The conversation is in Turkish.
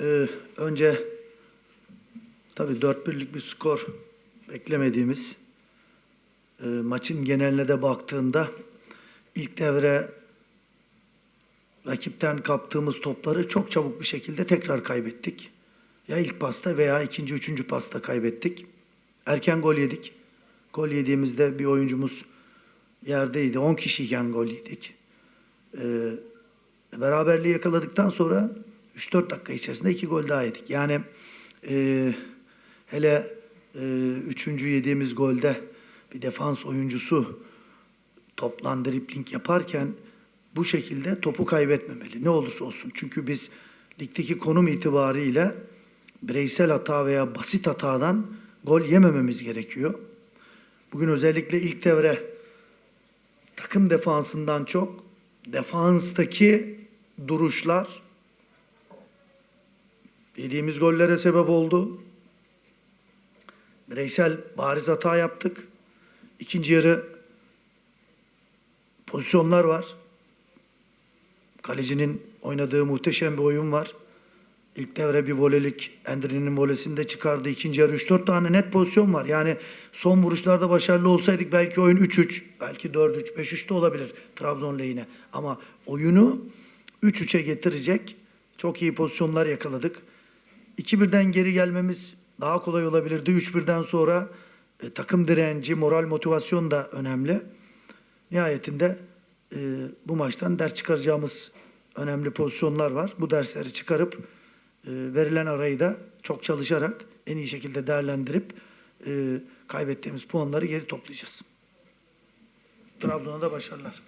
Ee, önce tabii 4 birlik bir skor beklemediğimiz e, maçın geneline de baktığında ilk devre rakipten kaptığımız topları çok çabuk bir şekilde tekrar kaybettik. Ya ilk pasta veya ikinci, üçüncü pasta kaybettik. Erken gol yedik. Gol yediğimizde bir oyuncumuz yerdeydi. 10 kişiyken gol yedik. Ee, beraberliği yakaladıktan sonra 3-4 dakika içerisinde iki gol daha yedik. Yani e, hele e, üçüncü yediğimiz golde bir defans oyuncusu toplan dripling yaparken bu şekilde topu kaybetmemeli. Ne olursa olsun. Çünkü biz ligdeki konum itibariyle bireysel hata veya basit hatadan gol yemememiz gerekiyor. Bugün özellikle ilk devre takım defansından çok defanstaki duruşlar yediğimiz gollere sebep oldu. Bireysel bariz hata yaptık. İkinci yarı pozisyonlar var. Kalecinin oynadığı muhteşem bir oyun var. İlk devre bir volelik Endri'nin volesinde çıkardı. İkinci yarı 3-4 tane net pozisyon var. Yani son vuruşlarda başarılı olsaydık belki oyun 3-3, belki 4-3, 5-3 de olabilir Trabzon lehine. Ama oyunu 3-3'e getirecek çok iyi pozisyonlar yakaladık. 2-1'den geri gelmemiz daha kolay olabilirdi. 3-1'den sonra e, takım direnci, moral motivasyon da önemli. Nihayetinde e, bu maçtan ders çıkaracağımız önemli pozisyonlar var. Bu dersleri çıkarıp e, verilen arayı da çok çalışarak en iyi şekilde değerlendirip e, kaybettiğimiz puanları geri toplayacağız. Trabzon'a da başarılar.